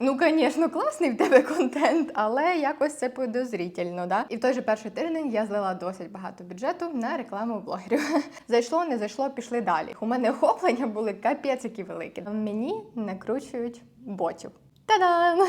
Ну, звісно, класний в тебе контент, але якось це подозрительно, да? І в той же перший тиждень я злила досить багато бюджету на рекламу блогерів. Зайшло, не зайшло, пішли далі. У мене охоплення були капець які великі. Мені накручують ботів. Та-дам!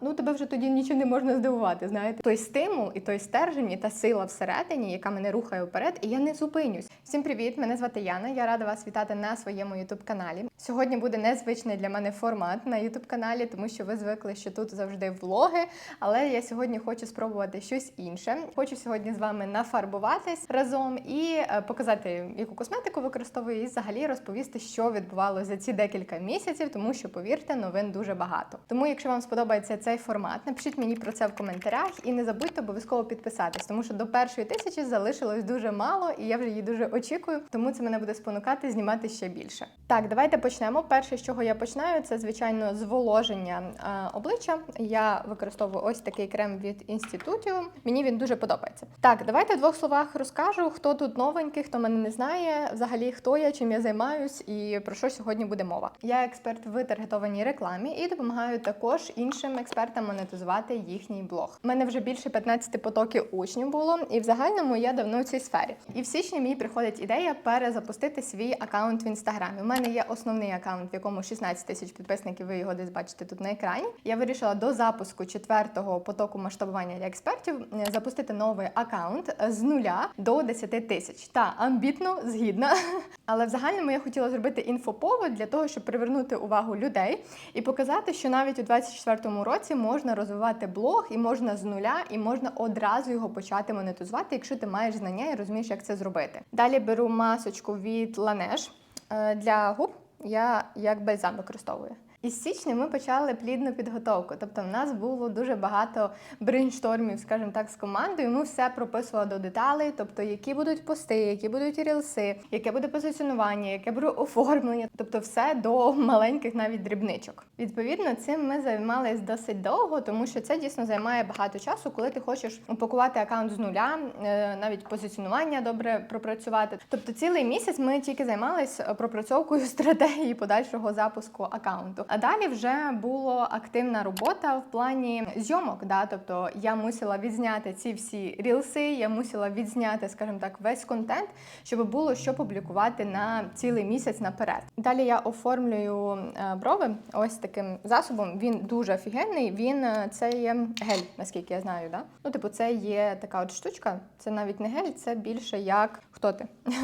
Ну, тебе вже тоді нічого не можна здивувати. Знаєте, той стимул і той стержень, і та сила всередині, яка мене рухає вперед, і я не зупинюсь. Всім привіт! Мене звати Яна. Я рада вас вітати на своєму ютуб каналі. Сьогодні буде незвичний для мене формат на ютуб каналі, тому що ви звикли, що тут завжди влоги. Але я сьогодні хочу спробувати щось інше. Хочу сьогодні з вами нафарбуватись разом і е, показати, яку косметику використовую, і взагалі розповісти, що відбувалося за ці декілька місяців, тому що повірте, новин дуже багато. Тому, якщо вам сподобається цей формат, напишіть мені про це в коментарях і не забудьте обов'язково підписатись, тому що до першої тисячі залишилось дуже мало, і я вже її дуже очікую. Тому це мене буде спонукати знімати ще більше. Так, давайте почнемо. Перше, з чого я починаю, це звичайно зволоження е, обличчя. Я використовую ось такий крем від інститутів. Мені він дуже подобається. Так, давайте в двох словах розкажу, хто тут новенький, хто мене не знає, взагалі хто я, чим я займаюсь і про що сьогодні буде мова. Я експерт в таргетованій рекламі і допомагаю також іншим експертам монетизувати їхній блог. У мене вже більше 15 потоків учнів було, і в загальному я давно в цій сфері. І в січні мені приходить ідея перезапустити свій аккаунт в інстаграмі. У мене є основний аккаунт, в якому 16 тисяч підписників. Ви його десь бачите тут на екрані. Я вирішила до запуску четвертого потоку масштабування для експертів е, запустити новий аккаунт з нуля до 10 тисяч. Та амбітно, згідна. Але в загальному я хотіла зробити інфоповод для того, щоб привернути увагу людей і показати, що навіть у 24-му році можна розвивати блог і можна з нуля, і можна одразу його почати монетизувати, якщо ти маєш знання і розумієш, як це зробити. Далі беру масочку від Laneige е, для губ. Я як бальзам використовую. Із січня ми почали плідну підготовку. Тобто, в нас було дуже багато брейнштормів, скажімо так, з командою. Ми все прописували до деталей, тобто, які будуть пости, які будуть рілси, яке буде позиціонування, яке буде оформлення, тобто все до маленьких навіть дрібничок. Відповідно, цим ми займалися досить довго, тому що це дійсно займає багато часу, коли ти хочеш упакувати аккаунт з нуля, е, навіть позиціонування добре пропрацювати. Тобто, цілий місяць ми тільки займалися пропрацьовкою стратегії подальшого запуску аккаунту. А далі вже була активна робота в плані зйомок. Да? Тобто я мусила відзняти ці всі рілси, я мусила відзняти, скажімо так, весь контент, щоб було що публікувати на цілий місяць наперед. Далі я оформлюю е, брови ось таким засобом. Він дуже офігенний. Він е, це є гель, наскільки я знаю. Да? Ну, типу, це є така от штучка. Це навіть не гель, це більше як хто ти.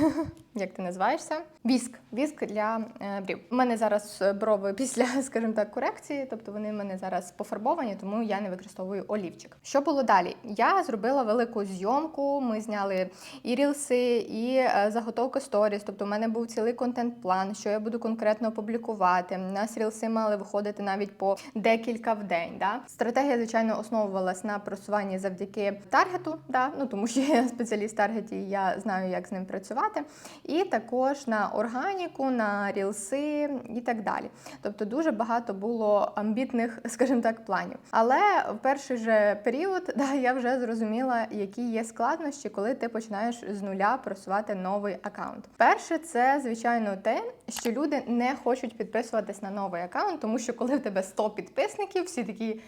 Як ти називаєшся? Віск. Віск для е, брів. У мене зараз брови після, скажімо так, корекції, тобто вони в мене зараз пофарбовані, тому я не використовую олівчик. Що було далі? Я зробила велику зйомку. Ми зняли і рілси, і е, заготовку сторіс. Тобто, у мене був цілий контент-план, що я буду конкретно опублікувати. У нас рілси мали виходити навіть по декілька в день. Да? Стратегія, звичайно, основувалась на просуванні завдяки таргету, да? ну тому що я спеціаліст таргеті, я знаю, як з ним працювати і також на органіку, на рілси і так далі. Тобто дуже багато було амбітних, скажімо так, планів. Але в перший же період да, я вже зрозуміла, які є складнощі, коли ти починаєш з нуля просувати новий аккаунт. Перше, це звичайно те, що люди не хочуть підписуватись на новий аккаунт, тому що коли в тебе 100 підписників, всі такі.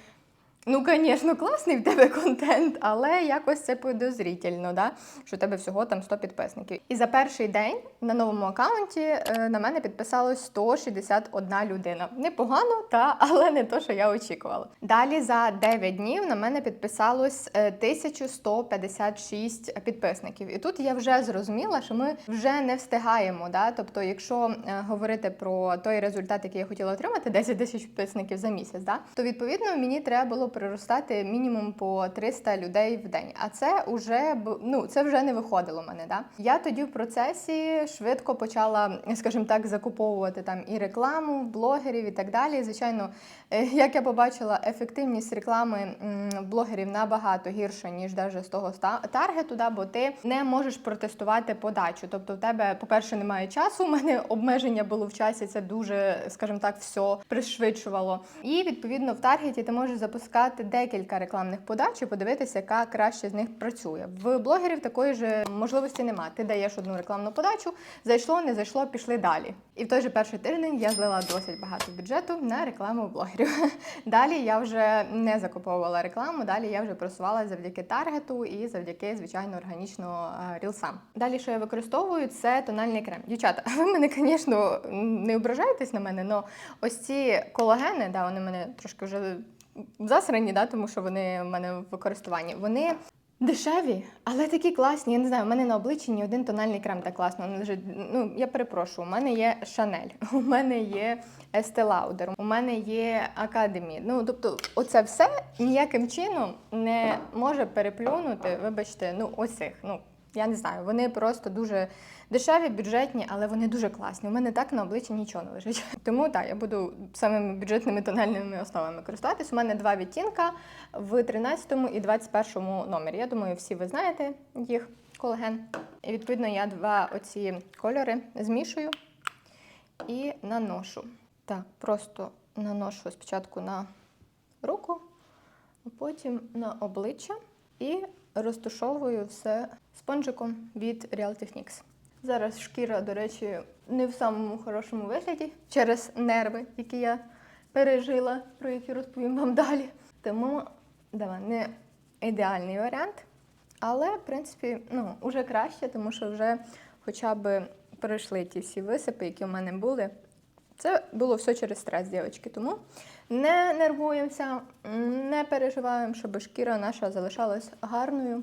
Ну, звісно, класний в тебе контент, але якось це подозрительно, да? що у тебе всього там 100 підписників. І за перший день на новому аккаунті е, на мене підписалось 161 людина. Непогано, та але не то, що я очікувала. Далі за 9 днів на мене підписалось е, 1156 підписників. І тут я вже зрозуміла, що ми вже не встигаємо. Да? Тобто, якщо е, говорити про той результат, який я хотіла отримати, 10 тисяч підписників за місяць, да? то відповідно мені треба було приростати мінімум по 300 людей в день. А це вже ну це вже не виходило мене. Да? Я тоді в процесі швидко почала, скажімо так, закуповувати там і рекламу, блогерів і так далі. Звичайно, як я побачила, ефективність реклами блогерів набагато гірша, ніж навіть з того таргету, да? бо ти не можеш протестувати подачу. Тобто, в тебе, по-перше, немає часу. У мене обмеження було в часі. Це дуже, скажімо так, все пришвидшувало. І відповідно в таргеті ти можеш запускати декілька рекламних подач і подивитися, яка краще з них працює. В блогерів такої ж можливості немає. Ти даєш одну рекламну подачу, зайшло, не зайшло, пішли далі. І в той же перший тиждень я злила досить багато бюджету на рекламу блогерів. Далі я вже не закуповувала рекламу, далі я вже просувала завдяки таргету і завдяки, звичайно, органічно е, рілсам. Далі, що я використовую, це тональний крем. Дівчата, ви мене, звісно, не ображаєтесь на мене, але ось ці колагени, да, вони мене трошки вже засрані, да, тому що вони в мене в користуванні. Вони Дешеві, але такі класні. Я не знаю, у мене на обличчі ні один тональний крем так класно. Ну, я перепрошую, у мене є Шанель, у мене є Estee Lauder, у мене є Academy. Ну, тобто, оце все ніяким чином не може переплюнути, вибачте, ну, оцих. Ну, я не знаю, вони просто дуже дешеві, бюджетні, але вони дуже класні. У мене так на обличчі нічого не лежить. Тому так, я буду самими бюджетними тональними основами користуватись. У мене два відтінка в 13 і 21 номері. Я думаю, всі ви знаєте їх колаген. І відповідно я два оці кольори змішую і наношу. Так, просто наношу спочатку на руку, а потім на обличчя і розтушовую все спонжиком від Real Techniques. Зараз шкіра, до речі, не в самому хорошому вигляді через нерви, які я пережила, про які розповім вам далі. Тому давай, не ідеальний варіант, але, в принципі, ну, вже краще, тому що вже хоча б пройшли ті всі висипи, які в мене були. Це було все через стрес, дівчатки. Тому не нервуємося, не переживаємо, щоб шкіра наша залишалась гарною,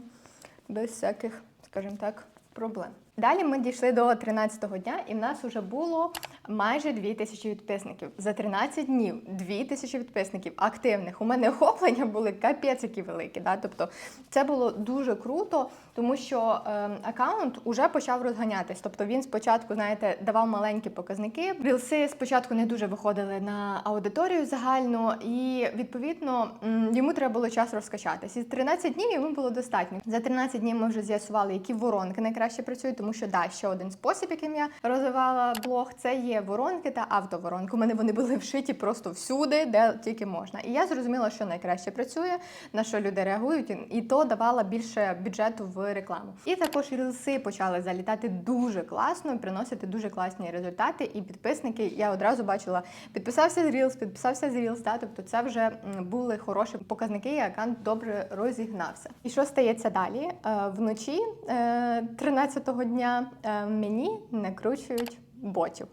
без всяких, скажімо так, проблем. Далі ми дійшли до 13-го дня, і в нас вже було майже 2000 підписників. За 13 днів 2000 підписників активних. У мене охоплення були капець які великі. Да? Тобто це було дуже круто, тому що е, аккаунт уже почав розганятись. Тобто він спочатку, знаєте, давав маленькі показники. Рілси спочатку не дуже виходили на аудиторію загальну, і відповідно йому треба було час розкачатись. І 13 днів йому було достатньо. За 13 днів ми вже з'ясували, які воронки найкраще працюють, тому що да, ще один спосіб, яким я розвивала блог, це є воронки та автоворонки. У мене вони були вшиті просто всюди, де тільки можна. І я зрозуміла, що найкраще працює, на що люди реагують, і то давала більше бюджету в рекламу. І також рілси почали залітати дуже класно, приносити дуже класні результати. І підписники я одразу бачила, підписався з Reels, підписався з Reels, та, тобто це вже були хороші показники, і аккаунт добре розігнався. І що стається далі? Е, Вночі е, 13-го дня е, мені накручують ботів.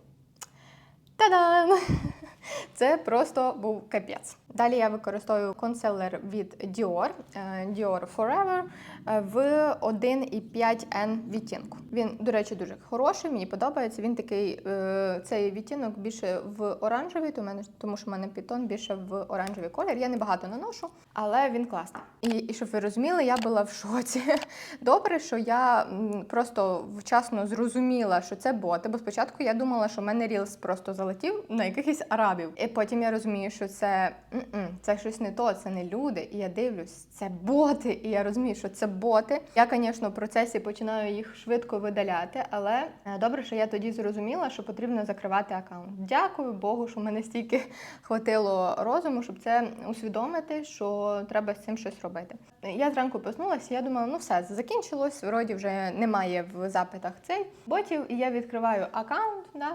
Та-дам! Це просто був капець. Далі я використовую консилер від Dior, е, Dior Forever е, в 1,5N відтінку. Він, до речі, дуже хороший, мені подобається. Він такий, е, цей відтінок більше в оранжевий, тому що в мене пітон більше в оранжевий колір. Я небагато наношу, але він класний. І, і щоб ви розуміли, я була в шоці. Добре, що я просто вчасно зрозуміла, що це боти, бо спочатку я думала, що в мене рілс просто залетів на якихось арабів. І потім я розумію, що це, м-м, це щось не то, це не люди. І я дивлюсь, це боти. І я розумію, що це боти. Я, звісно, в процесі починаю їх швидко видаляти, але е, добре, що я тоді зрозуміла, що потрібно закривати аккаунт. Дякую Богу, що в мене стільки хватило розуму, щоб це усвідомити, що треба з цим щось робити. Я зранку проснулася, я думала, ну все, закінчилось, вроді вже немає в запитах цей ботів, і я відкриваю аккаунт. Да,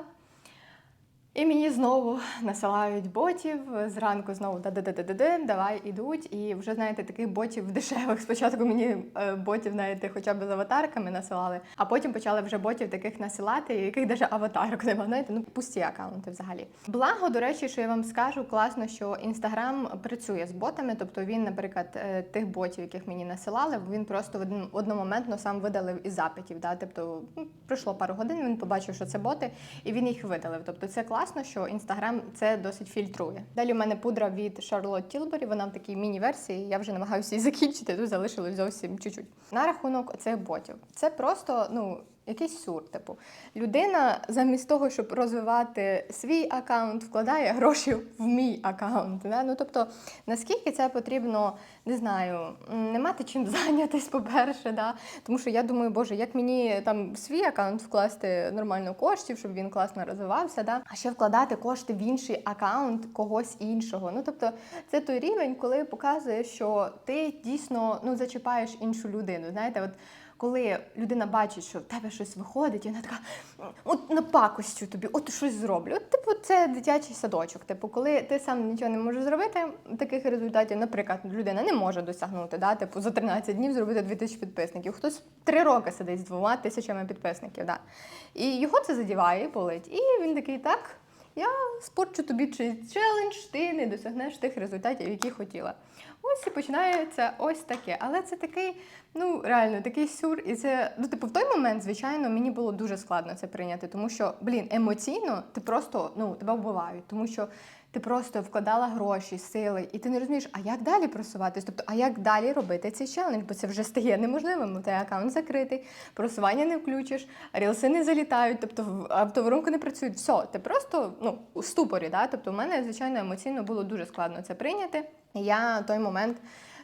і мені знову насилають ботів. Зранку знову да-да-да-да-да, давай ідуть. І вже знаєте, таких ботів дешевих. Спочатку мені е, ботів, знаєте, хоча б з аватарками насилали, а потім почали вже ботів таких насилати, яких навіть аватарок немає. Знаєте, ну пусті акаунти взагалі. Благо, до речі, що я вам скажу, класно, що інстаграм працює з ботами. Тобто він, наприклад, е, тих ботів, яких мені насилали, він просто в одномоментно сам видалив із запитів. Да? Тобто ну, пройшло пару годин, він побачив, що це боти, і він їх видалив. Тобто це класно, що інстаграм це досить фільтрує. Далі у мене пудра від Charlotte Tilbury, вона в такій міні-версії. Я вже намагаюся її закінчити, тут залишилось зовсім чуть-чуть. На рахунок цих ботів. Це просто, ну. Якийсь сюр. Типу, людина замість того, щоб розвивати свій аккаунт, вкладає гроші в мій аккаунт. Да? Ну тобто, наскільки це потрібно, не знаю, не мати чим зайнятись, по-перше, да? тому що я думаю, боже, як мені там в свій аккаунт вкласти нормально коштів, щоб він класно розвивався, да? а ще вкладати кошти в інший аккаунт когось іншого. Ну тобто, це той рівень, коли показує, що ти дійсно ну зачіпаєш іншу людину. Знаєте, от коли людина бачить, що в тебе щось виходить, і вона така, от напакостю тобі, от щось зроблю. От, типу, це дитячий садочок. Типу, коли ти сам нічого не можеш зробити, таких результатів, наприклад, людина не може досягнути, да? типу, за 13 днів зробити 2000 підписників. Хтось 3 роки сидить з двома тисячами підписників. Да? І його це задіває, болить. І він такий, так, я спорчу тобі челендж, ти не досягнеш тих результатів, які хотіла. Ось і починається ось таке. Але це такий, ну реально, такий сюр. І це, ну, типу, в той момент, звичайно, мені було дуже складно це прийняти, тому що, блін, емоційно ти просто ну, тебе вбивають, тому що. Ти просто вкладала гроші, сили, і ти не розумієш, а як далі просуватись? Тобто, а як далі робити цей челендж? Бо це вже стає неможливим. У тебе аккаунт закритий, просування не включиш, рілси не залітають, тобто автоворонки не працюють. Все, ти просто ну, у ступорі. Да? Тобто, у мене, звичайно, емоційно було дуже складно це прийняти. Я той момент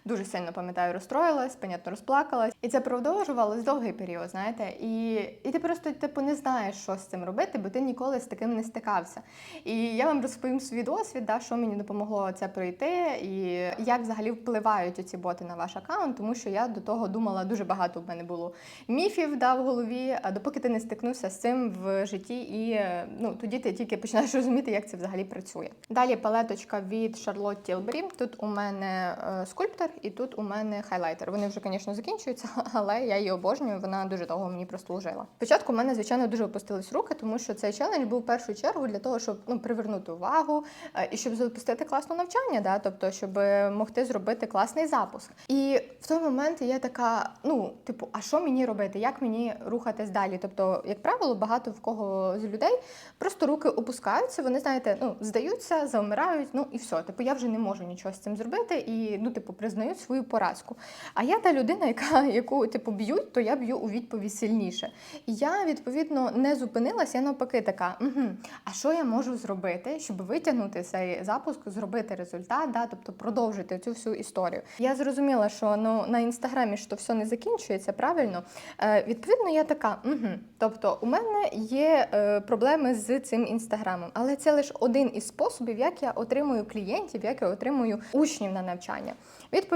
дуже сильно пам'ятаю, розстроїлась, понятно, розплакалась. І це продовжувалось довгий період, знаєте. І, і ти просто типу не знаєш, що з цим робити, бо ти ніколи з таким не стикався. І я вам розповім свій досвід, да, що мені допомогло це пройти, і як взагалі впливають ці боти на ваш аккаунт, тому що я до того думала дуже багато в мене було міфів да, в голові, допоки ти не стикнувся з цим в житті, і ну тоді ти тільки починаєш розуміти, як це взагалі працює. Далі палеточка від Charlotte Tilbury. Тут у мене е, скульптор, і тут у мене хайлайтер. Вони вже, звісно, закінчуються, але я її обожнюю. Вона дуже довго мені прослужила. Спочатку у мене, звичайно, дуже опустились руки, тому що цей челендж був в першу чергу для того, щоб ну привернути увагу е, і щоб запустити класне навчання, да? тобто, щоб могти зробити класний запуск. І в той момент я така: ну, типу, а що мені робити? Як мені рухатись далі? Тобто, як правило, багато в кого з людей просто руки опускаються, вони знаєте, ну здаються, завмирають, ну і все. Типу, я вже не можу нічого з цим зробити, і ну, типу, признають свою поразку. А я та людина, яка яку типу б'ють, то я б'ю у відповідь сильніше. І я відповідно не зупинилася, я навпаки така. Угу, а що я можу зробити, щоб витягнути цей запуск, зробити результат, да, тобто продовжити цю всю історію. Я зрозуміла, що ну на інстаграмі то все не закінчується, правильно. Е, відповідно, я така. Угу. Тобто, у мене є е, проблеми з цим інстаграмом, але це лише один із способів, як я отримую клієнтів, як я отримую учнів на навчання. Відповідно,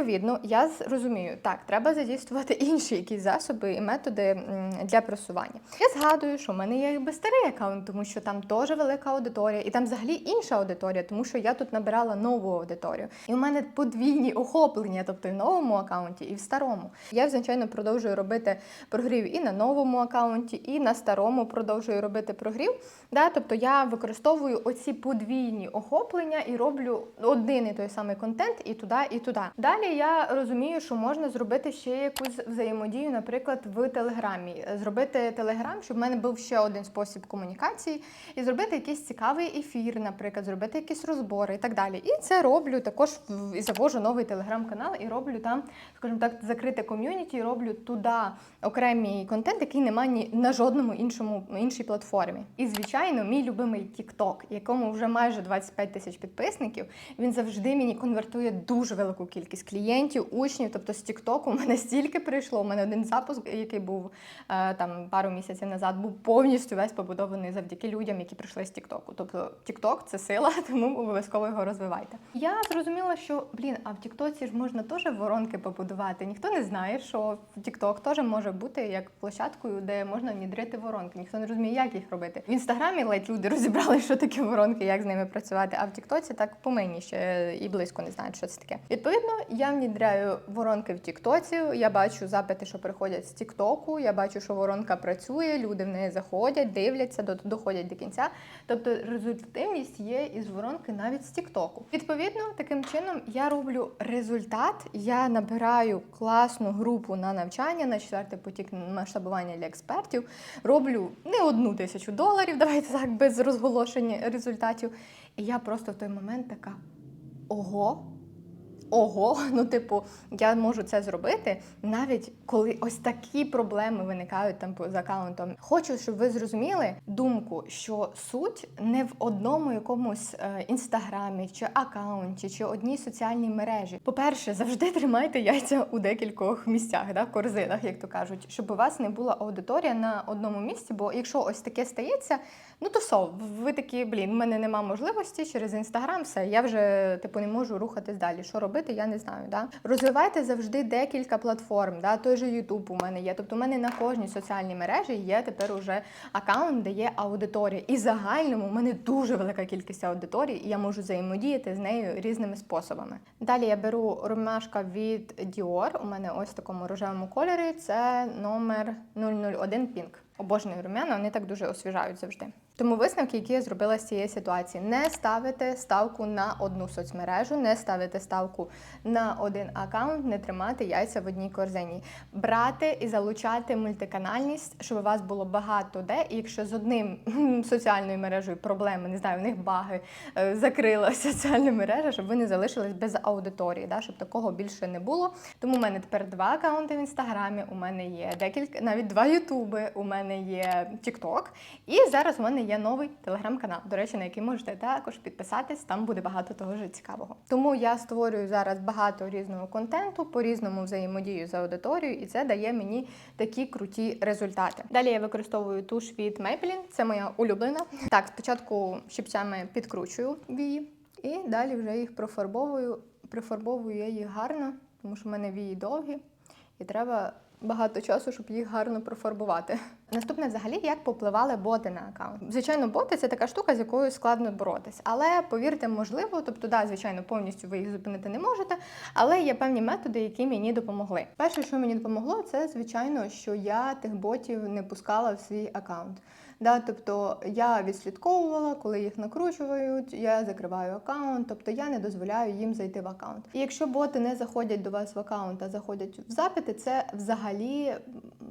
я з- розумію, так, треба задействувати інші якісь засоби і методи для просування. Я згадую, що в мене є якби старий аккаунт, тому що там теж велика аудиторія, і там взагалі інша аудиторія, тому що я тут набирала нову аудиторію. І у мене подвійні охоплення, тобто і в новому аккаунті, і в старому. Я, звичайно, продовжую робити прогрів і на новому аккаунті, і на старому продовжую робити прогрів. Да? Тобто я використовую оці подвійні охоплення і роблю один і той самий контент і туди, і туди. Далі я розумію, що можна зробити ще якусь взаємодію, наприклад, в Телеграмі. Зробити Телеграм, щоб в мене був ще один спосіб комунікації, і зробити якийсь цікавий ефір, наприклад, зробити якісь розбори і так далі. І це роблю також і завожу новий телеграм-канал і роблю там, скажімо так, закрите ком'юніті, роблю туди окремий контент, який немає ні на жодному іншому іншій платформі. І звичайно, мій любимий TikTok, якому вже майже 25 тисяч підписників, він завжди мені конвертує дуже велику кількість клієнтів, учнів. Тобто з TikTok у мене стільки прийшло. У мене один запуск, який був е, там пару місяців назад, був повністю весь побудований завдяки людям, які прийшли з TikTok. Тобто TikTok – це сила, тому обов'язково його розвивайте. Я зрозуміла, що блін, а в TikTok ж можна теж воронки побудувати. Ніхто не знає, що TikTok теж може бути як площадкою, де можна внідрити воронки. Ніхто не розуміє, як їх робити. В інстаграмі ледь люди розібрали, що таке воронки, як з ними працювати. А в Тіктоці так по мені ще і близько не знають, що це таке. Відповідно, я внідряю воронки в Тіктоці. Я бачу запити, що приходять з Тіктоку. Я бачу, що воронка працює, люди в неї заходять, дивляться, доходять до кінця. Тобто результативність є із воронки навіть з Тіктоку. Відповідно, таким чином я роблю результат. Я набираю класну групу на навчання на четвертий потік масштабування для експертів. Роблю не одну тисячу доларів, давайте так, без розголошення результатів. І я просто в той момент така: ого, ого, ну типу, я можу це зробити, навіть коли ось такі проблеми виникають там з аккаунтом. Хочу, щоб ви зрозуміли думку, що суть не в одному якомусь е, інстаграмі чи аккаунті, чи одній соціальній мережі. По-перше, завжди тримайте яйця у декількох місцях, да, корзинах, як то кажуть, щоб у вас не була аудиторія на одному місці. Бо якщо ось таке стається, ну то все, ви такі, блін, в мене нема можливості через інстаграм, все, я вже типу не можу рухатись далі. Що робити, я не знаю. Да? Розвивайте завжди декілька платформ. Да? Той же YouTube у мене є. Тобто, у мене на кожній соціальній мережі є тепер уже аккаунт, де є аудиторія. І загальному у мене дуже велика кількість аудиторії, і я можу взаємодіяти з нею різними способами. Далі я беру ромашка від Dior. У мене ось в такому рожевому кольорі. Це номер 001 Pink. Обожнюю румяна, вони так дуже освіжають завжди. Тому висновки, які я зробила з цієї ситуації, не ставити ставку на одну соцмережу, не ставити ставку на один аккаунт, не тримати яйця в одній корзині, брати і залучати мультиканальність, щоб у вас було багато де. І якщо з одним соціальною мережею проблеми, не знаю, в них баги е, закрила соціальна мережа, щоб ви не залишились без аудиторії, да, щоб такого більше не було. Тому у мене тепер два аккаунти в інстаграмі, у мене є декілька, навіть два ютуби, у мене є Тікток, і зараз у мене є новий телеграм-канал, до речі, на який можете також підписатись. Там буде багато того ж цікавого. Тому я створюю зараз багато різного контенту, по різному взаємодію з аудиторією, і це дає мені такі круті результати. Далі я використовую туш від Maybelline, це моя улюблена. Так, спочатку щипцями підкручую вії, і далі вже їх профарбовую. Прифарбовую я їх гарно, тому що в мене вії довгі, і треба багато часу, щоб їх гарно профарбувати. Наступне, взагалі, як попливали боти на аккаунт. Звичайно, боти це така штука, з якою складно боротись. Але повірте, можливо, тобто, да, звичайно, повністю ви їх зупинити не можете, але є певні методи, які мені допомогли. Перше, що мені допомогло, це звичайно, що я тих ботів не пускала в свій аккаунт. Да, тобто я відслідковувала, коли їх накручують, я закриваю аккаунт, тобто я не дозволяю їм зайти в аккаунт. І якщо боти не заходять до вас в аккаунт, а заходять в запити, це взагалі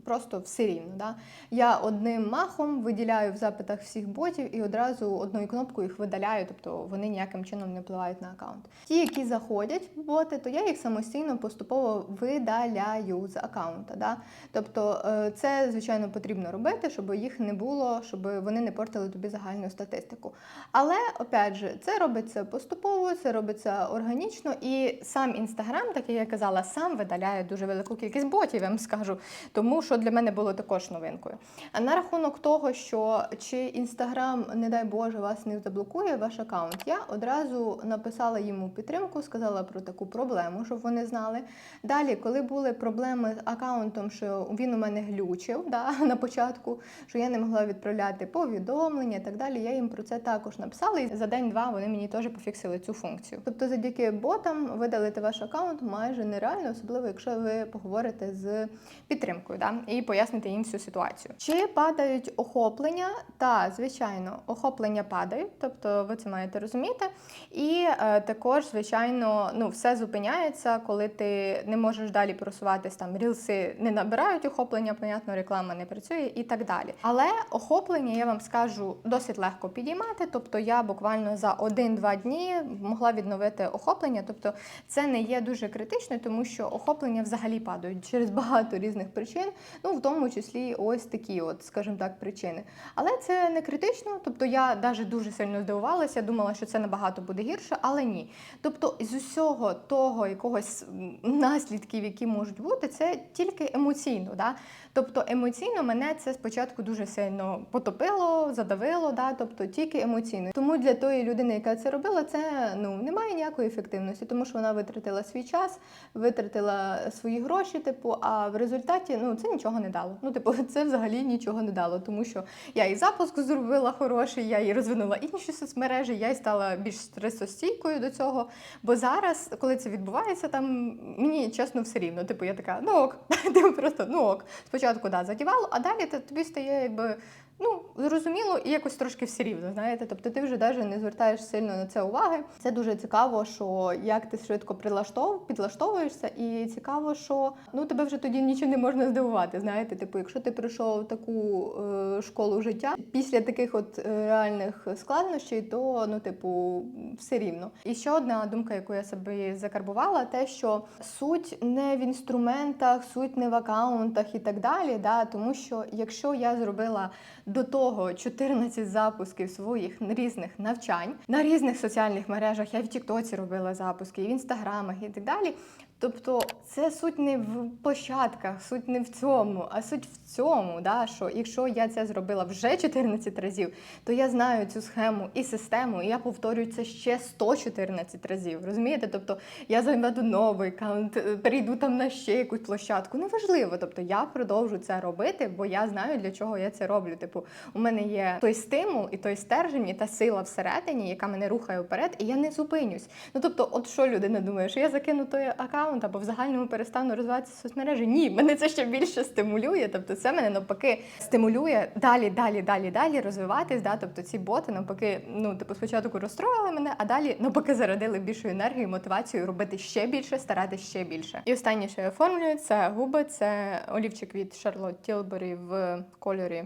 просто все рівно. Да? Я одним махом виділяю в запитах всіх ботів і одразу одною кнопкою їх видаляю, тобто вони ніяким чином не впливають на аккаунт. Ті, які заходять в боти, то я їх самостійно поступово видаляю з аккаунта. Да? Тобто е, це, звичайно, потрібно робити, щоб їх не було, щоб вони не портили тобі загальну статистику. Але, опять же, це робиться поступово, це робиться органічно, і сам інстаграм, так як я казала, сам видаляє дуже велику кількість ботів, я вам скажу. Тому що для мене було також новинкою. А на рахунок того, що чи інстаграм, не дай Боже, вас не заблокує ваш аккаунт, я одразу написала йому підтримку, сказала про таку проблему, щоб вони знали. Далі, коли були проблеми з аккаунтом, що він у мене глючив да, на початку, що я не могла відправляти повідомлення і так далі, я їм про це також написала. І за день-два вони мені теж пофіксили цю функцію. Тобто, завдяки ботам видалити ваш аккаунт майже нереально, особливо якщо ви поговорите з підтримкою да, і поясните їм всю ситуацію. Чи падають охоплення? Та, звичайно, охоплення падають, тобто ви це маєте розуміти. І е, також, звичайно, ну, все зупиняється, коли ти не можеш далі просуватись там, рілси не набирають охоплення, понятно, реклама не працює і так далі. Але охоплення, я вам скажу, досить легко підіймати. Тобто я буквально за 1-2 дні могла відновити охоплення. Тобто це не є дуже критично, тому що охоплення взагалі падають через багато різних причин, ну в тому числі ось такі, от, скажімо так, причини. Але це не критично. Тобто я навіть дуже сильно здивувалася, думала, що це набагато буде гірше, але ні. Тобто, з усього того якогось наслідків, які можуть бути, це тільки емоційно. Да? Тобто емоційно мене це спочатку дуже сильно потопило, задавило, да? тобто тільки емоційно. Тому для тої людини, яка це робила, це ну немає ніякої ефективності, тому що вона витратила свій час, витратила свої гроші, типу, а в результаті ну це нічого не дало. Ну, типу, це взагалі нічого не дало, тому що я і запуск зробила хороший, я і розвинула інші соцмережі, я і стала більш стресостійкою до цього. Бо зараз, коли це відбувається, там мені чесно все рівно. Типу, я така, ну ок, типу просто ну ок. Спочатку да, задівало, а далі то тобі стає якби Ну, зрозуміло, і якось трошки все рівно, знаєте. Тобто ти вже навіть не звертаєш сильно на це уваги. Це дуже цікаво, що як ти швидко прилаштов, підлаштовуєшся, і цікаво, що ну тебе вже тоді нічим не можна здивувати. Знаєте, типу, якщо ти пройшов таку е, школу життя після таких от е, реальних складнощів, то ну, типу, все рівно. І ще одна думка, яку я собі закарбувала, те, що суть не в інструментах, суть не в акаунтах і так далі. Да? Тому що якщо я зробила до того 14 запусків своїх різних навчань на різних соціальних мережах, я в Тіктоці робила запуски, і в інстаграмах і так далі. Тобто це суть не в площадках, суть не в цьому, а суть в цьому, да, що якщо я це зробила вже 14 разів, то я знаю цю схему і систему, і я повторюю це ще 114 разів. Розумієте? Тобто я заведу новий аккаунт, е, перейду там на ще якусь площадку. Неважливо. Тобто я продовжу це робити, бо я знаю, для чого я це роблю. Типу, у мене є той стимул і той стержень, і та сила всередині, яка мене рухає вперед, і я не зупинюсь. Ну тобто, от що людина думає, що я закину той аккаунт або в загальному перестану розвиватися в соцмережі? Ні, мене це ще більше стимулює. Тобто, це мене навпаки стимулює далі, далі, далі, далі розвиватись. Да? Тобто ці боти навпаки, ну типу, спочатку розстроїли мене, а далі навпаки зарядили більшу енергію, мотивацію робити ще більше, старатися ще більше. І останнє, що я оформлюю, це губи, це олівчик від Charlotte Tilbury в кольорі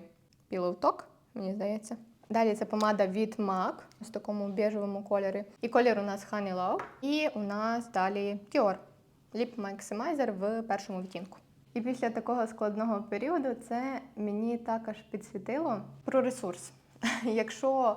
Pillow Talk, мені здається. Далі це помада від MAC в такому біжевому кольорі. І колір у нас Honey Love. І у нас далі Dior Lip Maximizer в першому відтінку. І після такого складного періоду це мені також підсвітило про ресурс. Якщо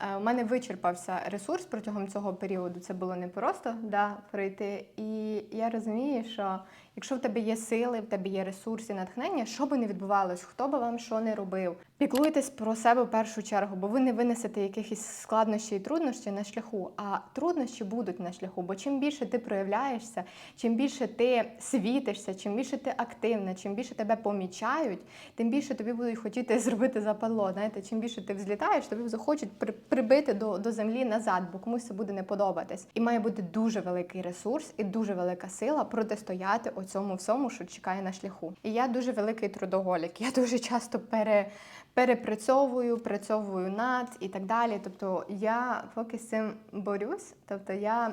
е, у мене вичерпався ресурс протягом цього періоду, це було не просто да, пройти. І я розумію, що якщо в тебе є сили, в тебе є ресурси, натхнення, що би не відбувалось, хто би вам що не робив, піклуйтесь про себе в першу чергу, бо ви не винесете якихось складнощів і труднощів на шляху. А труднощі будуть на шляху. Бо чим більше ти проявляєшся, чим більше ти світишся, чим більше ти активна, чим більше тебе помічають, тим більше тобі будуть хотіти зробити западло. Знаєте, чим більше ти взлітаєш, тобі захочуть при- прибити до, до землі назад, бо комусь це буде не подобатись. І має бути дуже великий ресурс і дуже велика сила протистояти оцьому всьому, що чекає на шляху. І я дуже великий трудоголік. Я дуже часто пере, перепрацьовую, працьовую над і так далі. Тобто я поки з цим борюсь, тобто я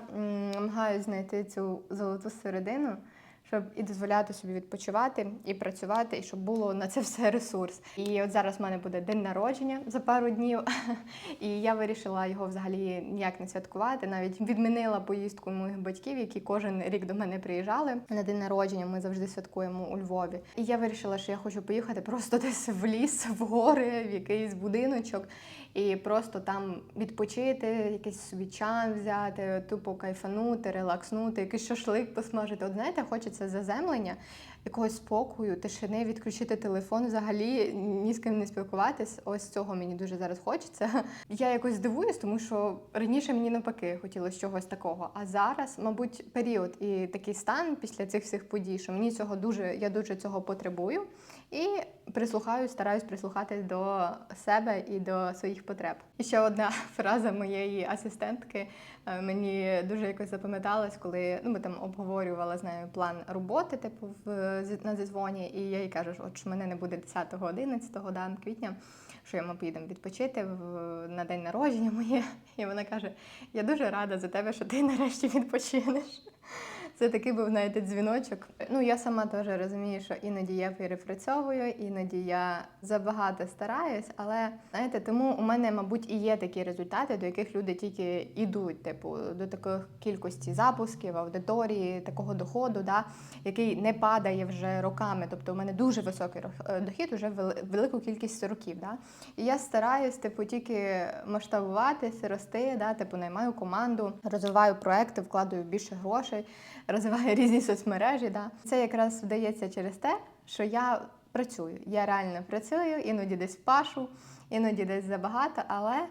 намагаюся знайти цю золоту середину. Щоб і дозволяти собі відпочивати і працювати, і щоб було на це все ресурс. І от зараз в мене буде день народження за пару днів, і я вирішила його взагалі ніяк не святкувати. Навіть відмінила поїздку моїх батьків, які кожен рік до мене приїжджали на день народження. Ми завжди святкуємо у Львові. І я вирішила, що я хочу поїхати просто десь в ліс, в гори, в якийсь будиночок. І просто там відпочити, якийсь собі чан взяти, тупо кайфанути, релакснути, якийсь шашлик посмажити. От знаєте, хочеться заземлення, якогось спокою, тишини, відключити телефон, взагалі ні з ким не спілкуватись. Ось цього мені дуже зараз хочеться. Я якось здивуюсь, тому що раніше мені навпаки хотілося чогось такого. А зараз, мабуть, період і такий стан після цих всіх подій, що мені цього дуже, я дуже цього потребую. І прислухаюсь, стараюсь прислухатись до себе і до своїх потреб. Ще одна фраза моєї асистентки е, мені дуже якось запам'яталась, коли ну ми там обговорювали з нею план роботи, типу в на зізвоні, і я їй кажу, що от що мене не буде 10-го, 11-го да, квітня. Що ми поїдемо відпочити в, на день народження моє. І вона каже: Я дуже рада за тебе, що ти нарешті відпочинеш. Це такий був знаєте, дзвіночок. Ну я сама теж розумію, що іноді я перепрацьовую, іноді я забагато стараюсь, але знаєте, тому у мене, мабуть, і є такі результати, до яких люди тільки йдуть, типу, до такої кількості запусків, аудиторії, такого доходу, да, який не падає вже роками. Тобто, у мене дуже високий е, дохід уже велику кількість років. Да. І я стараюсь, типу, тільки масштабуватися, рости, да, типу, наймаю команду, розвиваю проекти, вкладаю більше грошей, розвиваю різні соцмережі. Да. Це якраз вдається через те, що я працюю. Я реально працюю, іноді десь пашу, іноді десь забагато, але.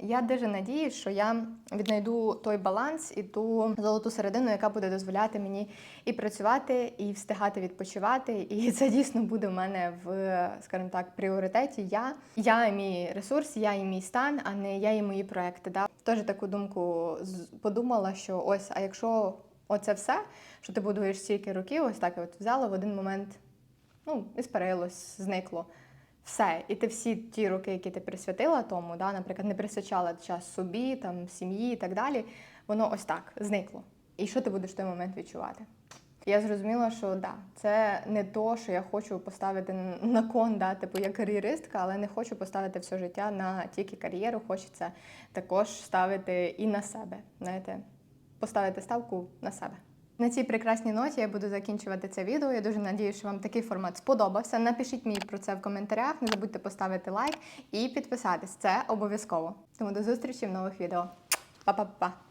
Я дуже надіюсь, що я віднайду той баланс і ту золоту середину, яка буде дозволяти мені і працювати, і встигати відпочивати. І це дійсно буде в мене в, скажімо так, пріоритеті. Я, я і мій ресурс, я і мій стан, а не я і мої проекти. Да? Теж таку думку подумала, що ось, а якщо оце все, що ти будуєш стільки років, ось так от взяло в один момент, ну, іспарилось, зникло. все. І ти всі ті роки, які ти присвятила тому, да, наприклад, не присвячала час собі, там, сім'ї і так далі, воно ось так зникло. І що ти будеш в той момент відчувати? Я зрозуміла, що да, це не то, що я хочу поставити на кон, да, типу як кар'єристка, але не хочу поставити все життя на тільки кар'єру. Хочеться також ставити і на себе. Знаєте, поставити ставку на себе. На цій прекрасній ноті я буду закінчувати це відео. Я дуже надію, що вам такий формат сподобався. Напишіть мені про це в коментарях. Не забудьте поставити лайк і підписатись. Це обов'язково. Тому до зустрічі в нових відео. Па-па-па!